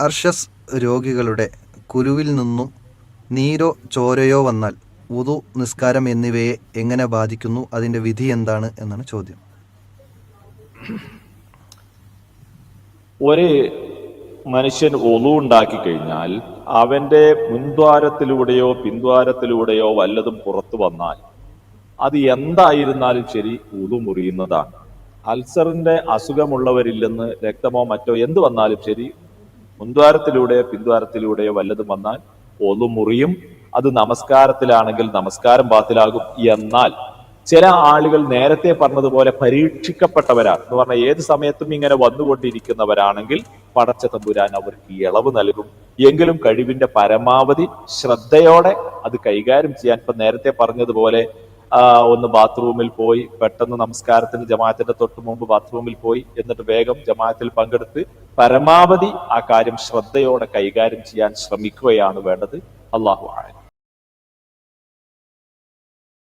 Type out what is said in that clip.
അർഷസ് രോഗികളുടെ കുരുവിൽ നിന്നും നീരോ ചോരയോ വന്നാൽ ഉതു നിസ്കാരം എന്നിവയെ എങ്ങനെ ബാധിക്കുന്നു? അതിന്റെ വിധി എന്താണ് എന്നാണ് ചോദ്യം. ഒരു മനുഷ്യൻ ഒളു ഉണ്ടാക്കി കഴിഞ്ഞാൽ അവന്റെ മുൻദ്വാരത്തിലൂടെയോ പിൻദ്വാരത്തിലൂടെയോ വല്ലതും പുറത്തു വന്നാൽ അത് എന്തായിരുന്നാലും ശരി ഉളു മുറിയുന്നതാണ്. അൾസറിന്റെ അസുഖമുള്ളവരില്ലെന്ന് രക്തമോ മറ്റോ എന്ത് വന്നാലും ശരി മുൻദ്വാരത്തിലൂടെയോ പിൻദ്വാരത്തിലൂടെയോ വല്ലതും വന്നാൽ ഒളു മുറിയും അത് നമസ്കാരത്തിലാണെങ്കിൽ നമസ്കാരം ബാത്തിലാകും എന്നാൽ ചില ആളുകൾ നേരത്തെ പറഞ്ഞതുപോലെ പരീക്ഷിക്കപ്പെട്ടവരാണ്. എന്ന് പറഞ്ഞാൽ ഏത് സമയത്തും ഇങ്ങനെ വന്നുകൊണ്ടിരിക്കുന്നവരാണെങ്കിൽ പടച്ച തമ്പുരാൻ അവർക്ക് ഇളവ് നൽകും. എങ്കിലും കഴിവിന്റെ പരമാവധി ശ്രദ്ധയോടെ അത് കൈകാര്യം ചെയ്യാൻ ഇപ്പൊ നേരത്തെ പറഞ്ഞതുപോലെ ഒന്ന് ബാത്റൂമിൽ പോയി പെട്ടെന്ന് നമസ്കാരത്തിന് ജമാഅത്തിന്റെ തൊട്ട് മുമ്പ് ബാത്റൂമിൽ പോയി എന്നിട്ട് വേഗം ജമാഅത്തിൽ പങ്കെടുത്ത് പരമാവധി ആ കാര്യം ശ്രദ്ധയോടെ കൈകാര്യം ചെയ്യാൻ ശ്രമിക്കുകയാണ് വേണ്ടത് അള്ളാഹു ആഴം